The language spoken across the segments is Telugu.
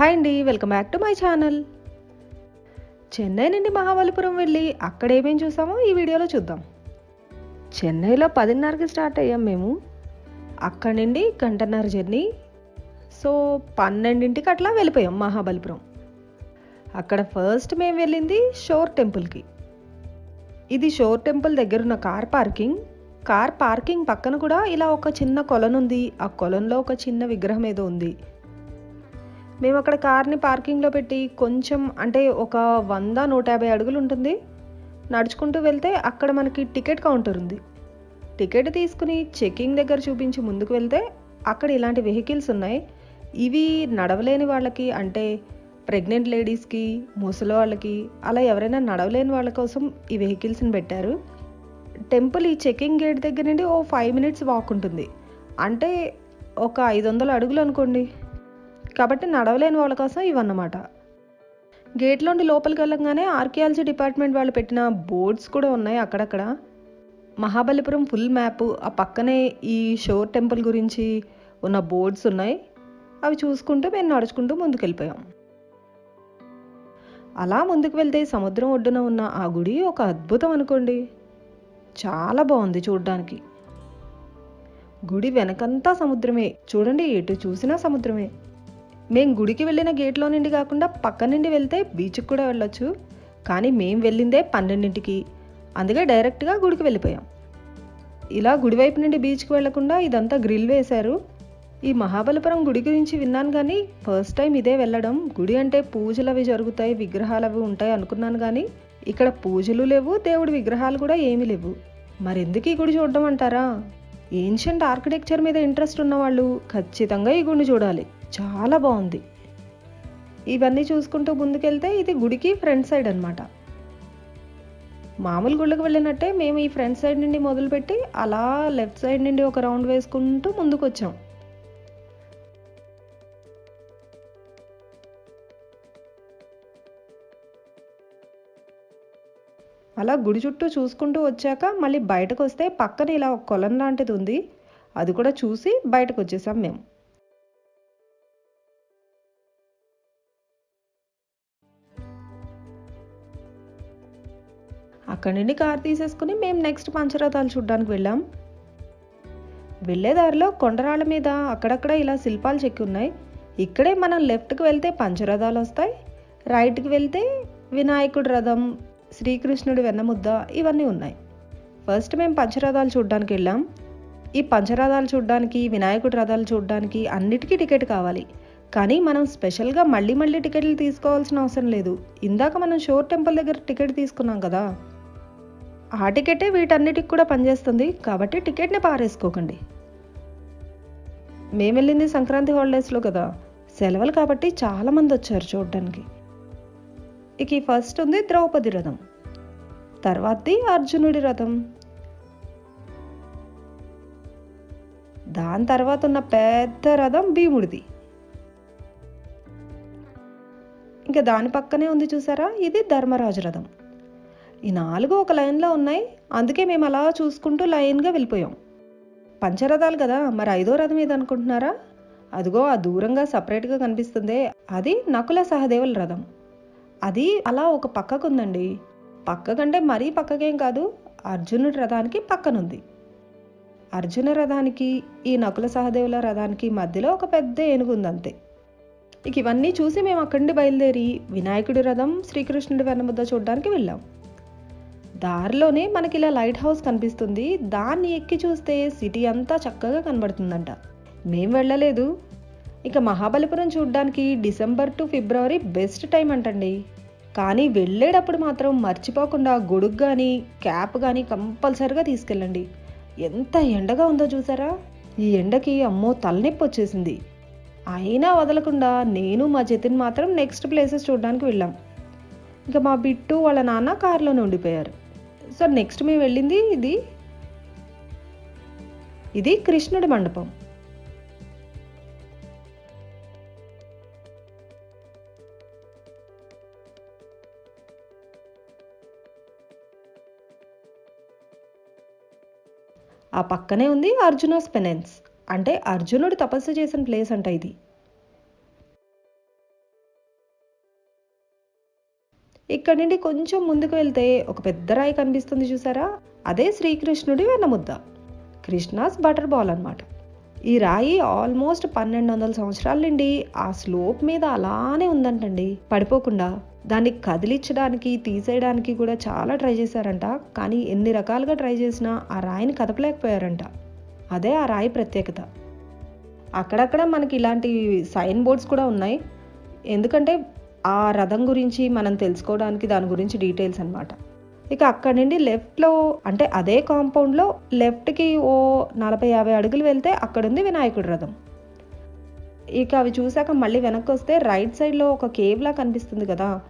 హాయ్ అండి welcome back to my channel. Chennai నుండి మహాబలిపురం వెళ్ళి అక్కడ ఏమేం చూసామో ఈ వీడియోలో చూద్దాం. చెన్నైలో పదిన్నరకి స్టార్ట్ అయ్యాం మేము. అక్కడి నుండి గంటన్నర జర్నీ. సో పన్నెండింటికి అట్లా వెళ్ళిపోయాం మహాబలిపురం. అక్కడ ఫస్ట్ మేము వెళ్ళింది షోర్ టెంపుల్కి. ఇది షోర్ టెంపుల్ దగ్గర ఉన్న కార్ పార్కింగ్. కార్ పార్కింగ్ పక్కన కూడా ఇలా ఒక చిన్న కొలను ఉంది ఆ కొలంలో ఒక చిన్న విగ్రహం ఏదో ఉంది. మేము అక్కడ కార్ని పార్కింగ్లో పెట్టి కొంచెం అంటే ఒక వంద నూట యాభై అడుగులు ఉంటుంది. నడుచుకుంటూ వెళ్తే అక్కడ మనకి టికెట్ కౌంటర్ ఉంది. టికెట్ తీసుకుని చెకింగ్ దగ్గర చూపించి ముందుకు వెళ్తే అక్కడ ఇలాంటి వెహికల్స్ ఉన్నాయి. ఇవి నడవలేని వాళ్ళకి అంటే ప్రెగ్నెంట్ లేడీస్కి ముసలి వాళ్ళకి అలా ఎవరైనా నడవలేని వాళ్ళ కోసం ఈ వెహికల్స్ని పెట్టారు. టెంపుల్ ఈ చెకింగ్ గేట్ దగ్గర నుండి ఓ ఫైవ్ మినిట్స్ వాక్ ఉంటుంది. అంటే ఒక ఐదు వందల అడుగులు అనుకోండి. కాబట్టి నడవలేని వాళ్ళ కోసం ఇవన్నమాట. గేట్లోండి లోపలికి వెళ్ళంగానే ఆర్కియాలజీ డిపార్ట్మెంట్ వాళ్ళు పెట్టిన బోర్డ్స్ కూడా ఉన్నాయి అక్కడక్కడ. మహాబలిపురం ఫుల్ మ్యాప్ ఆ పక్కనే ఈ షోర్ టెంపుల్ గురించి ఉన్న బోర్డ్స్ ఉన్నాయి. అవి చూసుకుంటూ మేము నడుచుకుంటూ ముందుకు వెళ్ళిపోయాం అలా ముందుకు వెళ్తే సముద్రం ఒడ్డున ఉన్న ఆ గుడి ఒక అద్భుతం అనుకోండి. చాలా బాగుంది చూడడానికి. గుడి వెనకంతా సముద్రమే. చూడండి ఎటు చూసినా సముద్రమే. మేము గుడికి వెళ్ళిన గేట్లో నుండి కాకుండా పక్క నుండి వెళ్తే బీచ్కి కూడా వెళ్ళొచ్చు. కానీ మేము వెళ్ళిందే పన్నెండింటికి. అందుకే డైరెక్ట్గా గుడికి వెళ్ళిపోయాం. ఇలా గుడివైపు నుండి బీచ్కి వెళ్ళకుండా ఇదంతా గ్రిల్ వేశారు. ఈ మహాబలిపురం గుడి గురించి విన్నాను కానీ ఫస్ట్ టైం ఇదే వెళ్ళడం. గుడి అంటే పూజలు అవి జరుగుతాయి విగ్రహాలు అవి ఉంటాయి అనుకున్నాను కానీ ఇక్కడ పూజలు లేవు దేవుడి విగ్రహాలు కూడా ఏమీ లేవు. మరెందుకు ఈ గుడి చూడడం అంటారా? ఏన్షియంట్ ఆర్కిటెక్చర్ మీద ఇంట్రెస్ట్ ఉన్న వాళ్ళు ఖచ్చితంగా ఈ గుడిని చూడాలి. చాలా బాగుంది. ఇవన్నీ చూసుకుంటూ ముందుకెళ్తే ఇది గుడికి ఫ్రంట్ సైడ్ అనమాట మామూలు గుళ్ళకి వెళ్ళినట్టే మేము ఈ ఫ్రంట్ సైడ్ నుండి మొదలుపెట్టి అలా లెఫ్ట్ సైడ్ నుండి ఒక రౌండ్ వేసుకుంటూ ముందుకు వచ్చాం అలా గుడి చుట్టూ చూసుకుంటూ వచ్చాక మళ్ళీ బయటకు వస్తే పక్కన ఇలా ఒక కొలం లాంటిది ఉంది. అది కూడా చూసి బయటకు వచ్చేసాం మేము. అక్కడి నుండి కార్ తీసేసుకుని మేము నెక్స్ట్ పంచరథాలు చూడడానికి వెళ్ళాం. వెళ్ళే దారిలో కొండరాళ్ళ మీద అక్కడక్కడ ఇలా శిల్పాలు చెక్కి ఉన్నాయి. ఇక్కడే మనం లెఫ్ట్కి వెళ్తే పంచరథాలు వస్తాయి. రైట్కి వెళ్తే వినాయకుడి రథం శ్రీకృష్ణుడి వెన్నముద్ద ఇవన్నీ ఉన్నాయి. ఫస్ట్ మేము పంచరథాలు చూడడానికి వెళ్ళాం. ఈ పంచరథాలు చూడడానికి వినాయకుడి రథాలు చూడడానికి అన్నిటికీ టికెట్ కావాలి. కానీ మనం స్పెషల్గా మళ్ళీ మళ్ళీ టికెట్లు తీసుకోవాల్సిన అవసరం లేదు. ఇందాక మనం షోర్ టెంపుల్ దగ్గర టికెట్ తీసుకున్నాం కదా. ఆ టికెటే వీటన్నిటికి కూడా పనిచేస్తుంది. కాబట్టి టికెట్ని పారేసుకోకండి. మేము వెళ్ళింది సంక్రాంతి హాలిడేస్లో కదా. సెలవులు కాబట్టి చాలామంది వచ్చారు చూడడానికి. ఇక ఈ ఫస్ట్ ఉంది ద్రౌపది రథం. తర్వాతది అర్జునుడి రథం. దాని తర్వాత ఉన్న పెద్ద రథం భీముడిది. ఇంకా దాని పక్కనే ఉంది చూసారా? ఇది ధర్మరాజు రథం. ఈ నాలుగు ఒక లైన్లో ఉన్నాయి. అందుకే మేము అలా చూసుకుంటూ లైన్గా వెళ్ళిపోయాం. పంచరథాలు కదా మరి ఐదో రథం ఏది అనుకుంటున్నారా అదిగో ఆ దూరంగా సపరేట్గా కనిపిస్తుంది. అది నకుల సహదేవుల రథం. అది అలా ఒక పక్కకు ఉందండి పక్క కంటే మరీ పక్కకేం కాదు అర్జునుడి రథానికి పక్కనుంది. అర్జున రథానికి ఈ నకుల సహదేవుల రథానికి మధ్యలో ఒక పెద్ద ఏనుగు ఉంది అంతే ఇక ఇవన్నీ చూసి మేము అక్కడి నుండి బయలుదేరి వినాయకుడి రథం శ్రీకృష్ణుడి వెన్నముద్ద చూడడానికి వెళ్ళాం. దారిలోనే మనకి ఇలా లైట్ హౌస్ కనిపిస్తుంది. దాన్ని ఎక్కి చూస్తే సిటీ అంతా చక్కగా కనబడుతుందంట. మేం వెళ్ళలేదు. ఇక మహాబలిపురం చూడడానికి December to February best time అంటండి. కానీ వెళ్ళేటప్పుడు మాత్రం మర్చిపోకుండా గొడుగు కానీ క్యాప్ కానీ కంపల్సరిగా తీసుకెళ్ళండి. ఎంత ఎండగా ఉందో చూసారా? ఈ ఎండకి అమ్మో తలనొప్పి వచ్చేసింది. అయినా వదలకుండా నేను మా జతిన్ మాత్రం నెక్స్ట్ ప్లేసెస్ చూడడానికి వెళ్ళాం. ఇంకా మా బిట్టు వాళ్ళ నాన్న కారులోనే ఉండిపోయారు. సో నెక్స్ట్ మేము వెళ్ళింది ఇది? ఇది కృష్ణుడి మండపం. ఆ పక్కనే ఉంది అర్జునస్ పెనెన్స్. అంటే అర్జునుడు తపస్సు చేసిన ప్లేస్ అంట ఇది. ఇక్కడ నుండి కొంచెం ముందుకు వెళ్తే ఒక పెద్ద రాయి కనిపిస్తుంది చూసారా? అదే శ్రీకృష్ణుడి వెన్నముద్ద. కృష్ణాస్ బటర్ బాల్ అనమాట ఈ రాయి ఆల్మోస్ట్ పన్నెండు వందల సంవత్సరాల నుండి ఆ స్లోప్ మీద అలానే ఉందంటండి. పడిపోకుండా దాన్ని కదిలించడానికి తీసేయడానికి కూడా చాలా ట్రై చేశారంట. కానీ ఎన్ని రకాలుగా ట్రై చేసినా ఆ రాయిని కదపలేకపోయారంట. అదే ఆ రాయి ప్రత్యేకత. అక్కడక్కడ మనకి ఇలాంటి సైన్ బోర్డ్స్ కూడా ఉన్నాయి. ఎందుకంటే ఆ రథం గురించి మనం తెలుసుకోవడానికి దాని గురించి డీటెయిల్స్ అన్నమాట. ఇక అక్కడి నుండి లెఫ్ట్లో అంటే అదే కాంపౌండ్లో లెఫ్ట్కి ఓ నలభై యాభై అడుగులు వెళ్తే అక్కడ ఉంది వినాయకుడి రథం. ఇక అవి చూశాక మళ్ళీ వెనక్కి వస్తే రైట్ సైడ్లో ఒక కేవ్లా కనిపిస్తుంది కదా.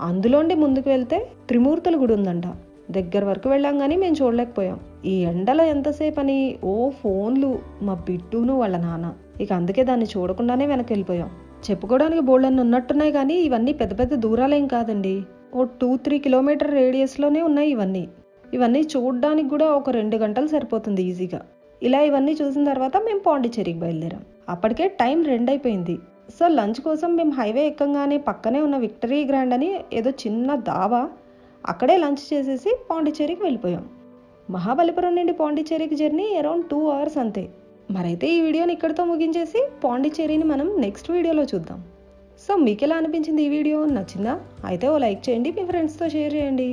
అందులోండి ముందుకు వెళ్తే త్రిమూర్తుల గుడి ఉందంట. దగ్గర వరకు వెళ్ళాం కానీ మేము చూడలేకపోయాం. ఈ ఎండలో ఎంతసేపు అని ఓ ఫోన్లు మా బిట్టును వాళ్ళ నాన్న. ఇక అందుకే దాన్ని చూడకుండానే వెనక్కి వెళ్ళిపోయాం. చెప్పుకోవడానికి బోల్డన్ని ఉన్నట్టున్నాయి కానీ ఇవన్నీ పెద్ద పెద్ద దూరాలేం కాదండి. ఓ టూ త్రీ కిలోమీటర్ రేడియస్లోనే ఉన్నాయి ఇవన్నీ. ఇవన్నీ చూడడానికి కూడా ఒక రెండు గంటలు సరిపోతుంది ఈజీగా. ఇలా ఇవన్నీ చూసిన తర్వాత మేము పాండిచ్చేరికి బయలుదేరాం. అప్పటికే టైం రెండు అయిపోయింది సో లంచ్ కోసం మేము హైవే ఎక్కంగానే పక్కనే ఉన్న విక్టరీ గ్రాండ్ అని ఏదో చిన్న దావా అక్కడే లంచ్ చేసేసి పాండిచ్చేరికి వెళ్ళిపోయాం. మహాబలిపురం నుండి పాండిచ్చేరికి జర్నీ అరౌండ్ టూ అవర్స్ అంతే. మరైతే ఈ వీడియోని ఇక్కడితో ముగించేసి పాండిచ్చేరిని మనం నెక్స్ట్ వీడియోలో చూద్దాం. సో మీకు ఎలా అనిపించింది ఈ వీడియో? నచ్చిందా? అయితే ఓ లైక్ చేయండి మీ ఫ్రెండ్స్తో షేర్ చేయండి.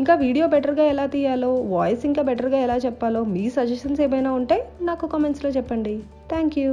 ఇంకా వీడియో బెటర్గా ఎలా తీయాలో వాయిస్ ఇంకా బెటర్గా ఎలా చెప్పాలో మీ సజెషన్స్ ఏమైనా ఉంటే నాకు కామెంట్స్లో చెప్పండి. Thank you.